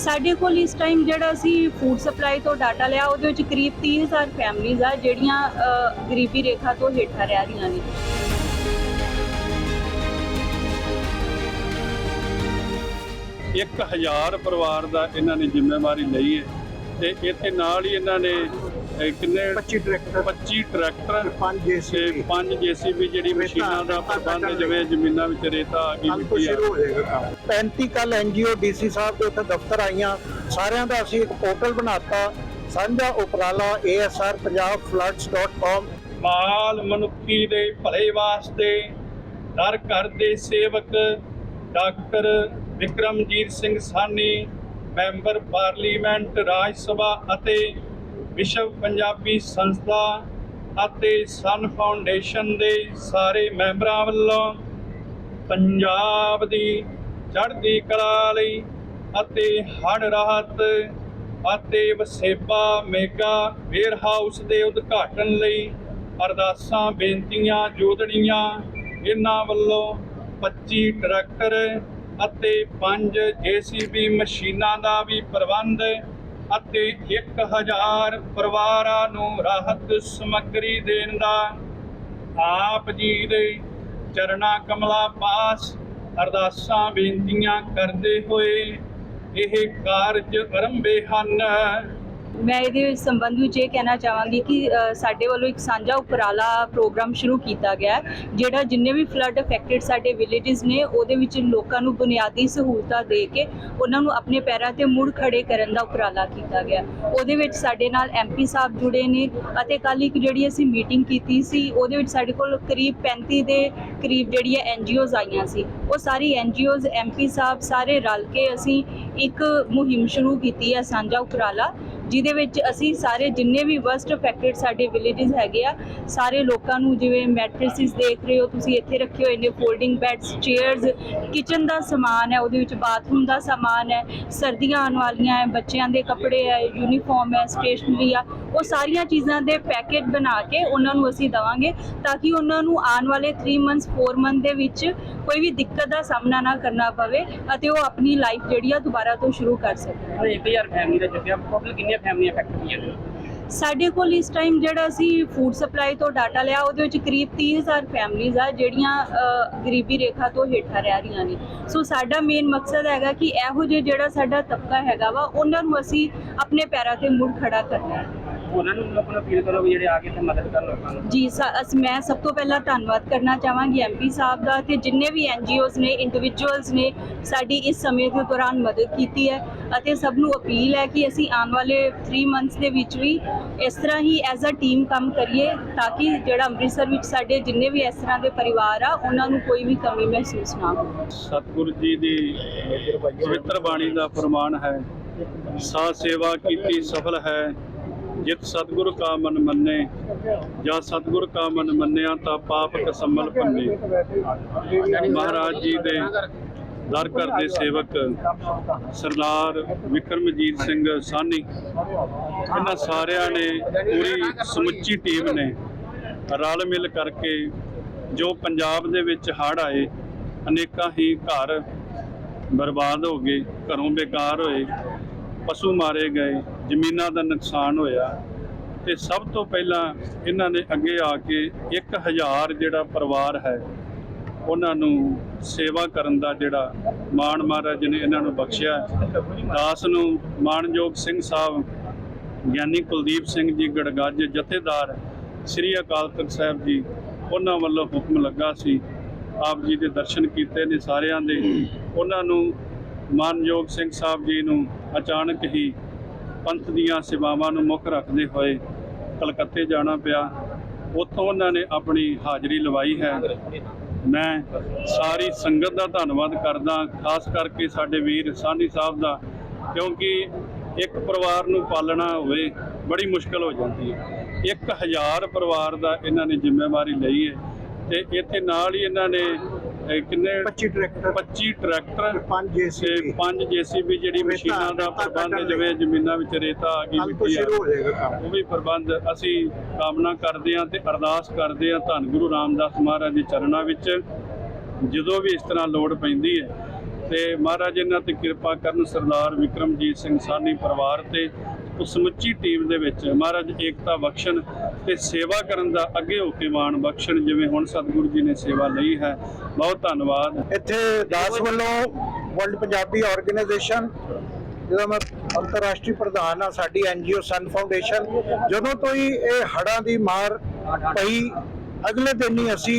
ਸਾਡੇ ਕੋਲ ਇਸ ਟਾਈਮ ਜਿਹੜਾ ਅਸੀਂ ਫੂਡ ਸਪਲਾਈ ਤੋਂ ਡਾਟਾ ਲਿਆ, ਉਹਦੇ ਵਿੱਚ ਕਰੀਬ 30000 ਫੈਮਲੀਜ਼ ਆ, ਜਿਹੜੀਆਂ ਗਰੀਬੀ ਰੇਖਾ ਤੋਂ ਹੇਠਾਂ ਰਹਿ ਰਹੀਆਂ ਨੇ। ਇੱਕ ਹਜ਼ਾਰ ਪਰਿਵਾਰ ਦਾ ਇਹਨਾਂ ਨੇ ਜ਼ਿੰਮੇਵਾਰੀ ਲਈ ਹੈ ਤੇ ਇਹਦੇ ਨਾਲ ਹੀ ਇਹਨਾਂ ਨੇ ਕਿੰਨੇ? 25 ਟਰੈਕਟਰ। 25 ਟਰੈਕਟਰ 5 ਤੇ ਜੇਸੀਬੀ। 5 ਜੀਸੀਬੀ ਜਿਹੜੀ ਮਸ਼ੀਨਾਂ ਦਾ ਪ੍ਰਬੰਧ ਜਿਵੇਂ ਜ਼ਮੀਨਾਂ ਵਿੱਚ ਰੇਤਾ ਆ ਗਈ ਕੱਲ ਤੋਂ ਮਿੱਟੀ ਆ ਸ਼ੁਰੂ ਹੋ ਜਾਏਗਾ ਕੰਮ। 35 ਕੱਲ ਐਨਜੀਓ ਡੀਸੀ ਸਾਹਿਬ ਦੇ ਉੱਥੇ ਦਫ਼ਤਰ ਆਈਆਂ। ਸਾਰਿਆਂ ਦਾ ਅਸੀਂ ਇੱਕ ਪੋਰਟਲ ਬਣਾਤਾ। ਸਾਂਝਾ ਉਪਰਾਲਾ asrpunjabfloods.com ਮਾਲ ਮਨੁੱਖੀ ਦੇ ਭਲੇ ਵਾਸਤੇ ਦਰ ਘਰ ਦੇ ਸੇਵਕ doctor Vikramjit Singh Sahni member parliament Rajya Sabha ਅਤੇ ਵਿਸ਼ਵ ਪੰਜਾਬੀ ਸੰਸਥਾ ਅਤੇ ਸਨ ਫਾਊਂਡੇਸ਼ਨ ਦੇ ਸਾਰੇ ਮੈਂਬਰਾਂ ਵੱਲੋਂ ਪੰਜਾਬ ਦੀ ਚੜ੍ਹਦੀ ਕਲਾ ਲਈ ਅਤੇ ਹੜ੍ਹ ਰਾਹਤ ਅਤੇ ਵਸੇਬਾ ਮੇਗਾ ਵੇਅਰ ਹਾਊਸ ਦੇ ਉਦਘਾਟਨ ਲਈ ਅਰਦਾਸਾਂ, ਬੇਨਤੀਆਂ ਜੋਦੜੀਆਂ ਇਹਨਾਂ ਵੱਲੋਂ 25 ਟਰੈਕਟਰ ਅਤੇ 5 ਜੀਸੀਬੀ ਮਸ਼ੀਨਾਂ ਦਾ ਵੀ ਪ੍ਰਬੰਧ ਅਤੇ 1000 ਪਰਿਵਾਰਾਂ ਨੂੰ ਰਾਹਤ ਸਮੱਗਰੀ ਦੇਣ ਦਾ ਆਪ ਜੀ ਦੇ ਚਰਨਾ ਕਮਲਾ ਪਾਸ ਅਰਦਾਸਾਂ ਬੇਨਤੀਆਂ ਕਰਦੇ ਹੋਏ ਇਹ ਕਾਰਜ ਆਰੰਭੇ ਹਨ। ਮੈਂ ਇਹਦੇ ਸੰਬੰਧ ਵਿੱਚ ਇਹ ਕਹਿਣਾ ਚਾਹਾਂਗੀ ਕਿ ਸਾਡੇ ਵੱਲੋਂ ਇੱਕ ਸਾਂਝਾ ਉਪਰਾਲਾ ਪ੍ਰੋਗਰਾਮ ਸ਼ੁਰੂ ਕੀਤਾ ਗਿਆ ਜਿਹੜਾ ਜਿੰਨੇ ਵੀ ਫਲੱਡ ਅਫੈਕਟਡ ਸਾਡੇ ਵਿਲੇजेस ਨੇ, ਉਹਦੇ ਵਿੱਚ ਲੋਕਾਂ ਨੂੰ ਬੁਨਿਆਦੀ ਸਹੂਲਤਾਂ ਦੇ ਕੇ ਉਹਨਾਂ ਨੂੰ ਆਪਣੇ ਪੈਰਾਂ ਤੇ ਮੁੜ ਖੜੇ ਕਰਨ ਦਾ ਉਪਰਾਲਾ ਕੀਤਾ ਗਿਆ ਉਹਦੇ ਵਿੱਚ ਸਾਡੇ ਨਾਲ ਐਮਪੀ ਸਾਹਿਬ ਜੁੜੇ ਨੇ ਅਤੇ ਕੱਲ ਇੱਕ ਜਿਹੜੀ ਅਸੀਂ ਮੀਟਿੰਗ ਕੀਤੀ ਸੀ, ਉਹਦੇ ਵਿੱਚ ਸਾਡੇ ਕੋਲ ਕਰੀਬ 35 ਦੇ ਕਰੀਬ ਜਿਹੜੀਆਂ ਐਨਜੀਓਜ਼ ਆਈਆਂ ਸੀ। ਉਹ ਸਾਰੀ ਐਨਜੀਓਜ਼ ਐਮਪੀ ਸਾਹਿਬ ਸਾਰੇ ਰਲ ਕੇ ਅਸੀਂ ਇੱਕ ਮੁਹਿੰਮ ਸ਼ੁਰੂ ਕੀਤੀ ਹੈ, ਸਾਂਝਾ ਉਪਰਾਲਾ। ਜਿਹਦੇ ਵਿੱਚ ਅਸੀਂ ਸਾਰੇ ਜਿੰਨੇ ਵੀ ਵਰਸਟ ਅਫੈਕਟਡ ਸਾਡੇ ਵਿਲੇजेस ਹੈਗੇ ਆ, ਸਾਰੇ ਲੋਕਾਂ ਨੂੰ ਜਿਵੇਂ ਮੈਟ੍ਰਿਸਿਸ ਦੇਖ ਰਹੇ ਹੋ, ਤੁਸੀਂ ਇੱਥੇ ਰੱਖੇ ਹੋਏ ਨੇ ਫੋਲਡਿੰਗ ਬੈੱਡਸ ਚੇਅਰਸ ਕਿਚਨ ਦਾ ਸਮਾਨ ਹੈ, ਉਹਦੇ ਵਿੱਚ ਬਾਥਰੂਮ ਦਾ ਸਮਾਨ ਹੈ, ਸਰਦੀਆਂ ਆਉਣ ਵਾਲੀਆਂ ਹੈ, ਬੱਚਿਆਂ ਦੇ ਕੱਪੜੇ ਹੈ ਯੂਨੀਫਾਰਮ ਹੈ ਸਟੇਸ਼ਨਰੀ ਆ ਉਹ ਸਾਰੀਆਂ ਚੀਜ਼ਾਂ ਦੇ ਪੈਕੇਟ ਬਣਾ ਕੇ ਉਹਨਾਂ ਨੂੰ ਅਸੀਂ ਦਵਾਂਗੇ ਤਾਂ ਕਿ ਉਹਨਾਂ ਨੂੰ ਆਉਣ ਵਾਲੇ 3 ਮੰਥਸ 4 ਮੰਥ ਦੇ ਵਿੱਚ ਕੋਈ ਵੀ ਦਿੱਕਤ ਦਾ ਸਾਹਮਣਾ ਨਾ ਕਰਨਾ ਪਵੇ ਅਤੇ ਉਹ ਆਪਣੀ ਲਾਈਫ ਜਿਹੜੀ ਆ ਦੁਬਾਰਾ ਤੋਂ ਸ਼ੁਰੂ ਕਰ ਸਕਣ। ਹੁਣ 1000 ਫੈਮਿਲੀ ਦਾ ਚੁੱਕਿਆ ਟੋਟਲ ਕਿੰਨੀਆਂ ਫੈਮਲੀਆਂ ਅਫੈਕਟ ਹੋਈਆਂ ਨੇ? ਸਾਡੇ ਕੋਲ ਇਸ ਟਾਈਮ ਜਿਹੜਾ ਅਸੀਂ ਫੂਡ ਸਪਲਾਈ ਤੋਂ ਡਾਟਾ ਲਿਆ ਉਹਦੇ ਵਿੱਚ ਕਰੀਬ 30000 ਫੈਮਲੀਜ਼ ਆ ਜਿਹੜੀਆਂ ਗਰੀਬੀ ਰੇਖਾ ਤੋਂ ਹੇਠਾਂ ਰਹਿ ਰਹੀਆਂ ਨੇ। ਸੋ ਸਾਡਾ ਮੇਨ ਮਕਸਦ ਹੈਗਾ ਕਿ ਇਹੋ ਜਿਹੇ ਜਿਹੜਾ ਸਾਡਾ ਤਬਕਾ ਹੈਗਾ ਵਾ ਉਹਨਾਂ ਨੂੰ ਅਸੀਂ ਆਪਣੇ ਪੈਰਾਂ ਤੇ ਮੁੜ ਖੜਾ ਕਰਨਾ ਹੈ। ਉਹਨਾਂ ਨੂੰ ਆਪਣਾ ਅਪੀਲ ਕਰੋ ਵੀ ਜਿਹੜੇ ਆ ਕੇ ਇੱਥੇ ਮਦਦ ਕਰਨ ਲੋਕਾਂ ਨੂੰ। ਜੀ ਸਾ- ਅਸ ਮੈਂ ਸਭ ਤੋਂ ਪਹਿਲਾਂ ਧੰਨਵਾਦ ਕਰਨਾ ਚਾਹਾਂਗੀ ਐਮਪੀ ਸਾਹਿਬ ਦਾ ਤੇ ਜਿੰਨੇ ਵੀ ਐਨਜੀਓਜ਼ ਨੇ ਇੰਡੀਵਿਜੂਅਲਸ ਨੇ ਸਾਡੀ ਇਸ ਸਮੇਂ ਦੇ ਦੌਰਾਨ ਮਦਦ ਕੀਤੀ ਹੈ ਅਤੇ ਸਭ ਨੂੰ ਅਪੀਲ ਹੈ ਕਿ ਅਸੀਂ ਆਉਣ ਵਾਲੇ 3 ਮੰਥਸ ਦੇ ਵਿੱਚ ਵੀ ਇਸ ਤਰ੍ਹਾਂ ਹੀ ਐਜ਼ ਅ ਟੀਮ ਕੰਮ ਕਰੀਏ ਤਾਂ ਕਿ ਜਿਹੜਾ ਅੰਮ੍ਰਿਤਸਰ ਵਿੱਚ ਸਾਡੇ ਜਿੰਨੇ ਵੀ ਇਸ ਤਰ੍ਹਾਂ ਦੇ ਪਰਿਵਾਰ ਆ ਉਹਨਾਂ ਨੂੰ ਕੋਈ ਵੀ ਕਮੀ ਮਹਿਸੂਸ ਨਾ ਹੋਵੇ। ਸਤਿਗੁਰੂ ਜੀ ਦੀ ਪਵਿੱਤਰ ਬਾਣੀ ਦਾ ਫਰਮਾਨ ਹੈ ਸਾ ਸੇਵਾ ਕੀਤੀ ਸਫਲ ਹੈ। ਜਿਤ ਸਤਿਗੁਰ ਕਾ ਮਨ ਮੰਨੇ ਜਾਂ ਸਤਿਗੁਰ ਕਾ ਮਨ ਮੰਨਿਆ ਤਾਂ ਪਾਪ ਕਸਮਲ ਪੰਨੇ। ਮਹਾਰਾਜ ਜੀ ਦੇ ਦਰ ਘਰ ਦੇ ਸੇਵਕ ਸਰਦਾਰ ਵਿਕਰਮਜੀਤ ਸਿੰਘ ਸਾਨੀ ਇਹਨਾਂ ਸਾਰਿਆਂ ਨੇ ਪੂਰੀ ਸਮੁੱਚੀ ਟੀਮ ਨੇ ਰਲ ਮਿਲ ਕਰਕੇ ਜੋ ਪੰਜਾਬ ਦੇ ਵਿੱਚ ਹੜ੍ਹ ਆਏ, ਅਨੇਕਾਂ ਹੀ ਘਰ ਬਰਬਾਦ ਹੋ ਗਏ, ਘਰੋਂ ਬੇਕਾਰ ਹੋਏ, ਪਸ਼ੂ ਮਾਰੇ ਗਏ ਜ਼ਮੀਨਾਂ ਦਾ ਨੁਕਸਾਨ ਹੋਇਆ ਤੇ ਸਭ ਤੋਂ ਪਹਿਲਾਂ ਇਹਨਾਂ ਨੇ ਅੱਗੇ ਆ ਕੇ 1000 ਜਿਹੜਾ ਪਰਿਵਾਰ ਹੈ, ਉਹਨਾਂ ਨੂੰ ਸੇਵਾ ਕਰਨ ਦਾ ਜਿਹੜਾ ਮਾਣ ਮਹਾਰਾਜ ਨੇ ਇਹਨਾਂ ਨੂੰ ਬਖਸ਼ਿਆ। ਦਾਸ ਨੂੰ ਮਾਨਯੋਗ ਸਿੰਘ ਸਾਹਿਬ, ਗਿਆਨੀ ਕੁਲਦੀਪ ਸਿੰਘ ਜੀ ਗੜਗੱਜ ਜਥੇਦਾਰ ਸ੍ਰੀ ਅਕਾਲ ਤਖਤ ਸਾਹਿਬ ਜੀ, ਉਹਨਾਂ ਵੱਲੋਂ ਹੁਕਮ ਲੱਗਾ ਸੀ। ਆਪ ਜੀ ਦੇ ਦਰਸ਼ਨ ਕੀਤੇ ਨੇ ਸਾਰਿਆਂ ਦੇ। ਉਹਨਾਂ ਨੂੰ ਮਾਨਯੋਗ ਸਿੰਘ ਸਾਹਿਬ ਜੀ ਨੂੰ ਅਚਾਨਕ ਹੀ ਪੰਥ ਦੀਆਂ ਸੇਵਾਵਾਂ ਨੂੰ ਮੁੱਖ ਰੱਖਦੇ ਹੋਏ ਕਲਕੱਤੇ ਜਾਣਾ ਪਿਆ। ਉੱਥੋਂ ਉਹਨਾਂ ਨੇ ਆਪਣੀ ਹਾਜ਼ਰੀ ਲਵਾਈ ਹੈ। ਮੈਂ ਸਾਰੀ ਸੰਗਤ ਦਾ ਧੰਨਵਾਦ ਕਰਦਾ, ਖਾਸ ਕਰਕੇ ਸਾਡੇ ਵੀਰ ਸਾਨੀ ਸਾਹਿਬ ਦਾ, ਕਿਉਂਕਿ ਇੱਕ ਪਰਿਵਾਰ ਨੂੰ ਪਾਲਣਾ ਹੋਵੇ ਬੜੀ ਮੁਸ਼ਕਲ ਹੋ ਜਾਂਦੀ ਹੈ। 1000 ਪਰਿਵਾਰ ਦਾ ਇਹਨਾਂ ਨੇ ਜ਼ਿੰਮੇਵਾਰੀ ਲਈ ਹੈ ਤੇ ਇੱਥੇ ਨਾਲ ਹੀ ਇਹਨਾਂ ਨੇ ਕਿੰਨੇ? 25 ਟਰੈਕਟਰ। 25 ਟਰੈਕਟਰ 5 ਤੇ ਜੇਸੀਬੀ। 5 ਜੀਸੀਬੀ ਜਿਹੜੀ ਮਸ਼ੀਨਾਂ ਦਾ ਪ੍ਰਬੰਧ ਜਿਵੇਂ ਜ਼ਮੀਨਾਂ ਵਿੱਚ ਰੇਤਾ ਆ ਗਈ ਮਿੱਟੀ ਆ ਉਹ ਵੀ ਪ੍ਰਬੰਧ ਅਸੀਂ ਕਾਮਨਾ ਕਰਦੇ ਹਾਂ ਤੇ ਅਰਦਾਸ ਕਰਦੇ ਹਾਂ ਧੰਨ ਗੁਰੂ ਰਾਮਦਾਸ ਮਹਾਰਾਜ ਦੇ ਚਰਨਾਂ ਵਿੱਚ ਜਦੋਂ ਵੀ ਇਸ ਤਰ੍ਹਾਂ ਲੋੜ ਪੈਂਦੀ ਹੈ। ਤੇ ਮਹਾਰਾਜ ਇਹਨਾਂ ਤੇ ਕਿਰਪਾ ਕਰਨ ਸਰਦਾਰ ਵਿਕਰਮਜੀਤ ਸਿੰਘ ਸਾਨੀ ਪਰਿਵਾਰ ਤੇ ਉਹ ਸਮੁੱਚੀ ਟੀਮ ਦੇ ਵਿੱਚ ਮਹਾਰਾਜ ਏਕਤਾ ਬਖਸ਼ਣ ਤੇ ਸੇਵਾ ਕਰਨ ਦਾ ਅੱਗੇ ਹੋ ਕੇ ਮਾਣ ਬਖਸ਼ਣ, ਜਿਵੇਂ ਹੁਣ ਸਤਿਗੁਰੂ ਜੀ ਨੇ ਸੇਵਾ ਲਈ ਹੈ। ਬਹੁਤ ਧੰਨਵਾਦ। ਇੱਥੇ ਦਾਸ ਵੱਲੋਂ ਵਰਲਡ ਪੰਜਾਬੀ ਆਰਗੇਨਾਈਜੇਸ਼ਨ ਜਿਹਦਾ ਮੈਂ ਅੰਤਰਰਾਸ਼ਟਰੀ ਪ੍ਰਧਾਨ ਆ ਸਾਡੀ ਐਨਜੀਓ ਸਨ ਫਾਊਂਡੇਸ਼ਨ ਜਦੋਂ ਤੋਂ ਹੀ ਇਹ ਹੜਾਂ ਦੀ ਮਾਰ ਪਈ, ਅਗਲੇ ਦਿਨ ਹੀ ਅਸੀਂ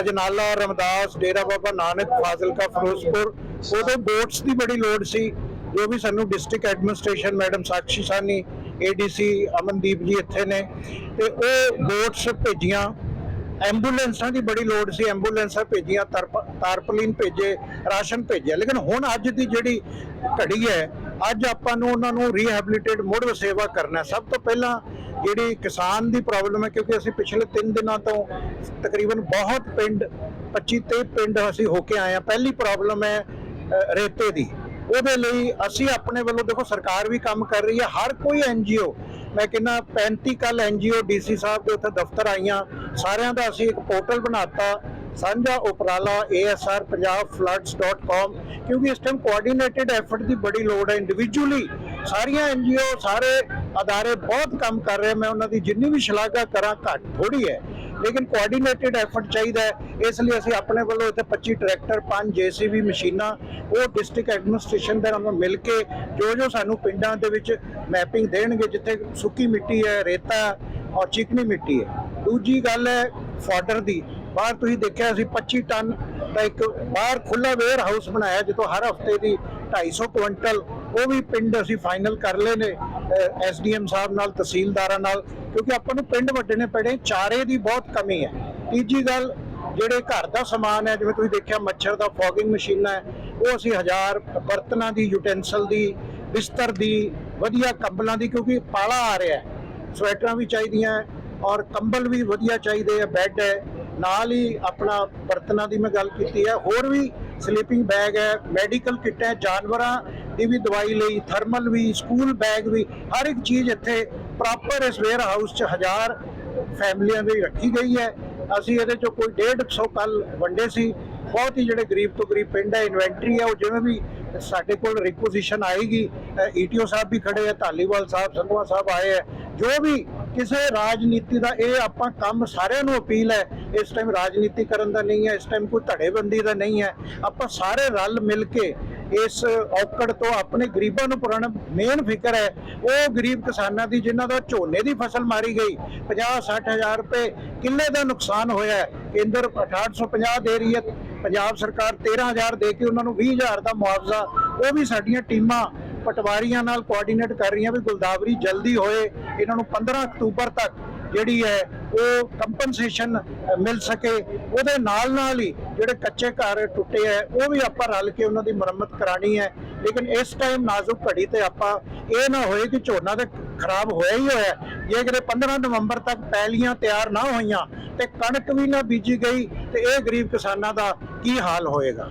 ਅਜਨਾਲਾ, ਰਮਦਾਸ, ਡੇਰਾ ਬਾਬਾ ਨਾਨਕ, ਫਾਜ਼ਿਲਕਾ, ਫਿਰੋਜ਼ਪੁਰ ਉਦੋਂ ਬੋਟਸ ਦੀ ਬੜੀ ਲੋੜ ਸੀ, ਜੋ ਵੀ ਸਾਨੂੰ district administration madam Sakshi Sahni ADC Amandeep ji ਇੱਥੇ ਨੇ, ਤੇ ਉਹ ਬੋਟਸ ਭੇਜੀਆਂ, ਐਂਬੂਲੈਂਸਾਂ ਦੀ ਬੜੀ ਲੋੜ ਸੀ, ਐਂਬੂਲੈਂਸਾਂ ਭੇਜੀਆਂ, ਤਰਪ- ਤਾਰਪਲਿਨ ਭੇਜੇ, ਰਾਸ਼ਨ ਭੇਜਿਆ, ਲੇਕਿਨ ਹੁਣ ਅੱਜ ਦੀ ਜਿਹੜੀ ਘੜੀ ਹੈ, ਅੱਜ ਆਪਾਂ ਨੂੰ ਉਹਨਾਂ ਨੂੰ ਰੀਹੈਬਿਲਿਟੇਟ ਮੁੜ ਵਸੇਵਾ ਕਰਨਾ, ਸਭ ਤੋਂ ਪਹਿਲਾਂ ਜਿਹੜੀ ਕਿਸਾਨ ਦੀ ਪ੍ਰੋਬਲਮ ਹੈ, ਕਿਉਂਕਿ ਅਸੀਂ ਪਿਛਲੇ 3 ਦਿਨਾਂ ਤੋਂ ਤਕਰੀਬਨ ਬਹੁਤ ਪਿੰਡ 25 30 ਪਿੰਡ ਅਸੀਂ ਹੋ ਕੇ ਆਏ ਆ ਪਹਿਲੀ ਪ੍ਰੋਬਲਮ ਹੈ ਰੇਤੇ ਦੀ। ਉਹਦੇ ਲਈ ਅਸੀਂ ਆਪਣੇ ਵੱਲੋਂ ਦੇਖੋ ਸਰਕਾਰ ਵੀ ਕੰਮ ਕਰ ਰਹੀ ਹੈ। ਹਰ ਕੋਈ ਐਨਜੀਓ ਮੈਂ ਕਹਿੰਦਾ 35 ਕੱਲ ਐਨਜੀਓ ਡੀਸੀ ਸਾਹਿਬ ਦੇ ਉੱਥੇ ਦਫ਼ਤਰ ਆਈਆਂ। ਸਾਰਿਆਂ ਦਾ ਅਸੀਂ ਇੱਕ ਪੋਰਟਲ ਬਣਾਤਾ। ਸਾਂਝਾ ਉਪਰਾਲਾ asrpunjabfloods.com ਕਿਉਂਕਿ ਇਸ ਟਾਈਮ ਕੋਆਰਡੀਨੇਟਡ ਐਫਰਟ ਦੀ ਬੜੀ ਲੋੜ ਹੈ। ਇੰਡੀਵਿਜੂਅਲੀ ਸਾਰੀਆਂ ਐਨਜੀਓ ਸਾਰੇ ਅਦਾਰੇ ਬਹੁਤ ਕੰਮ ਕਰ ਰਹੇ। ਮੈਂ ਉਹਨਾਂ ਦੀ ਜਿੰਨੀ ਵੀ ਸ਼ਲਾਘਾ ਕਰਾਂ, ਘੱਟ ਥੋੜੀ ਹੈ। ਲੇਕਿਨ ਕੋਆਰਡੀਨੇਟਡ ਐਫਰਟ ਚਾਹੀਦਾ ਹੈ। ਇਸ ਲਈ ਅਸੀਂ ਆਪਣੇ ਵੱਲੋਂ ਇੱਥੇ 25 ਟਰੈਕਟਰ 5 ਜੀਸੀਬੀ ਮਸ਼ੀਨਾਂ, ਉਹ ਡਿਸਟ੍ਰਿਕਟ ਐਡਮਿਨਿਸਟ੍ਰੇਸ਼ਨ ਦੇ ਨਾਲ ਮਿਲ ਕੇ ਜੋ ਜੋ ਸਾਨੂੰ ਪਿੰਡਾਂ ਦੇ ਵਿੱਚ ਮੈਪਿੰਗ ਦੇਣਗੇ, ਜਿੱਥੇ ਸੁੱਕੀ ਮਿੱਟੀ ਹੈ, ਰੇਤਾ ਔਰ ਚੀਕਣੀ ਮਿੱਟੀ ਹੈ। ਦੂਜੀ ਗੱਲ ਹੈ ਫਾਡਰ ਦੀ। ਬਾਹਰ ਤੁਸੀਂ ਦੇਖਿਆ ਅਸੀਂ 25 ਟਨ ਦਾ ਇੱਕ ਬਾਹਰ ਖੁੱਲਾ ਵੇਅਰ ਹਾਊਸ ਬਣਾਇਆ, ਜਿੱਥੋਂ ਹਰ ਹਫ਼ਤੇ ਦੀ 250 ਕੁਇੰਟਲ ਉਹ ਵੀ ਪਿੰਡ ਅਸੀਂ ਫਾਈਨਲ ਕਰ ਲਏ ਨੇ ਐਸਡੀਐਮ ਸਾਹਿਬ ਨਾਲ, ਤਹਿਸੀਲਦਾਰਾਂ ਨਾਲ। ਕਿਉਂਕਿ ਆਪਾਂ ਨੂੰ ਪਿੰਡ ਵੱਡੇ ਨੇ ਪੜੇ ਚਾਰੇ ਦੀ ਬਹੁਤ ਕਮੀ ਹੈ। ਤੀਜੀ ਗੱਲ, ਜਿਹੜੇ ਘਰ ਦਾ ਸਮਾਨ ਹੈ, ਜਿਵੇਂ ਤੁਸੀਂ ਦੇਖਿਆ ਮੱਛਰ ਦਾ ਫੋਗਿੰਗ ਮਸ਼ੀਨਾਂ ਹੈ, ਉਹ ਅਸੀਂ ਹਜ਼ਾਰ ਬਰਤਨਾਂ ਦੀ, ਯੂਟੈਂਸਲ ਦੀ, ਬਿਸਤਰ ਦੀ, ਵਧੀਆ ਕੰਬਲਾਂ ਦੀ, ਕਿਉਂਕਿ ਪਾਲਾ ਆ ਰਿਹਾ ਹੈ। ਸਵੈਟਰਾਂ ਵੀ ਚਾਹੀਦੀਆਂ ਔਰ ਕੰਬਲ ਵੀ ਵਧੀਆ ਚਾਹੀਦੇ ਆ ਬੈੱਡ ਹੈ। ਨਾਲ ਹੀ ਆਪਣਾ ਬਰਤਨਾਂ ਦੀ ਮੈਂ ਗੱਲ ਕੀਤੀ ਹੈ, ਹੋਰ ਵੀ ਸਲੀਪਿੰਗ ਬੈਗ ਹੈ ਮੈਡੀਕਲ ਕਿੱਟ ਹੈ, ਜਾਨਵਰਾਂ ਦੀ ਵੀ ਦਵਾਈ ਲਈ ਥਰਮਲ ਵੀ ਸਕੂਲ ਬੈਗ ਵੀ, ਹਰ ਇੱਕ ਚੀਜ਼ ਇੱਥੇ ਪ੍ਰੋਪਰ ਇਸ ਵੇਅਰ ਹਾਊਸ 'ਚ ਹਜ਼ਾਰ ਫੈਮਲੀਆਂ ਦੀ ਰੱਖੀ ਗਈ ਹੈ। ਅਸੀਂ ਇਹਦੇ ਚੋਂ ਕੋਈ 150 ਕੱਲ ਵੰਡੇ ਸੀ। ਬਹੁਤ ਹੀ ਜਿਹੜੇ ਗਰੀਬ ਤੋਂ ਗਰੀਬ ਪਿੰਡ ਹੈ ਇਨਵੈਂਟਰੀ ਹੈ, ਉਹ ਜਿਵੇਂ ਵੀ ਸਾਡੇ ਕੋਲ ਰਿਕੁਜੀਸ਼ਨ ਆਏਗੀ ਈਟੀਓ ਸਾਹਿਬ ਵੀ ਖੜੇ ਹੈ, ਧਾਲੀਵਾਲ ਸਾਹਿਬ ਸੰਧਵਾ ਸਾਹਿਬ ਆਏ ਹੈ, ਜੋ ਵੀ ਕਿਸੇ ਰਾਜਨੀਤੀ ਦਾ ਇਹ ਆਪਾਂ ਕੰਮ ਸਾਰਿਆਂ ਨੂੰ ਅਪੀਲ ਹੈ, ਇਸ ਟਾਈਮ ਰਾਜਨੀਤੀ ਕਰਨ ਦਾ ਨਹੀਂ ਹੈ, ਇਸ ਟਾਈਮ ਕੋਈ ਧੜੇਬੰਦੀ ਦਾ ਨਹੀਂ ਹੈ। ਆਪਾਂ ਸਾਰੇ ਰਲ ਮਿਲ ਕੇ ਇਸ ਔਕੜ ਤੋਂ ਆਪਣੇ ਗਰੀਬਾਂ ਨੂੰ ਪੁਰਾਣਾ ਮੇਨ ਫਿਕਰ ਹੈ, ਉਹ ਗਰੀਬ ਕਿਸਾਨਾਂ ਦੀ ਜਿਨ੍ਹਾਂ ਦਾ ਝੋਨੇ ਦੀ ਫਸਲ ਮਾਰੀ ਗਈ 50 60 ਹਜ਼ਾਰ ਰੁਪਏ ਕਿੱਲੇ ਦਾ ਨੁਕਸਾਨ ਹੋਇਆ ਹੈ। ਕੇਂਦਰ 6850 ਦੇ ਰਹੀ ਹੈ, ਪੰਜਾਬ ਸਰਕਾਰ 13000 ਦੇ ਕੇ ਉਹਨਾਂ ਨੂੰ 20000 ਦਾ ਮੁਆਵਜ਼ਾ, ਉਹ ਵੀ ਸਾਡੀਆਂ ਟੀਮਾਂ ਪਟਵਾਰੀਆਂ ਨਾਲ ਕੋਆਰਡੀਨੇਟ ਕਰ ਰਹੀਆਂ ਵੀ ਗੁਲਦਾਵਰੀ ਜਲਦੀ ਹੋਏ, ਇਹਨਾਂ ਨੂੰ 15 ਅਕਤੂਬਰ ਤੱਕ ਜਿਹੜੀ ਹੈ ਉਹ ਕੰਪਨਸੇਸ਼ਨ ਮਿਲ ਸਕੇ। ਉਹਦੇ ਨਾਲ ਨਾਲ ਹੀ ਜਿਹੜੇ ਕੱਚੇ ਘਰ ਟੁੱਟੇ ਹੈ, ਉਹ ਵੀ ਆਪਾਂ ਰਲ ਕੇ ਉਹਨਾਂ ਦੀ ਮੁਰੰਮਤ ਕਰਾਣੀ ਹੈ। ਲੇਕਿਨ ਇਸ ਟਾਈਮ ਨਾਜ਼ੁਕ ਘੜੀ ਤੇ ਆਪਾਂ ਇਹ ਨਾ ਹੋਏ ਕਿ ਝੋਨਾ ਤੇ ਖਰਾਬ ਹੋਇਆ ਹੀ ਹੋਇਆ ਹੈ। ਜੇ ਕਿਤੇ 15 ਨਵੰਬਰ ਤੱਕ ਪੈਲੀਆਂ ਤਿਆਰ ਨਾ ਹੋਈਆਂ ਤੇ ਕਣਕ ਵੀ ਨਾ ਬੀਜੀ ਗਈ ਤੇ ਇਹ ਗਰੀਬ ਕਿਸਾਨਾਂ ਦਾ ਕੀ ਹਾਲ ਹੋਏਗਾ?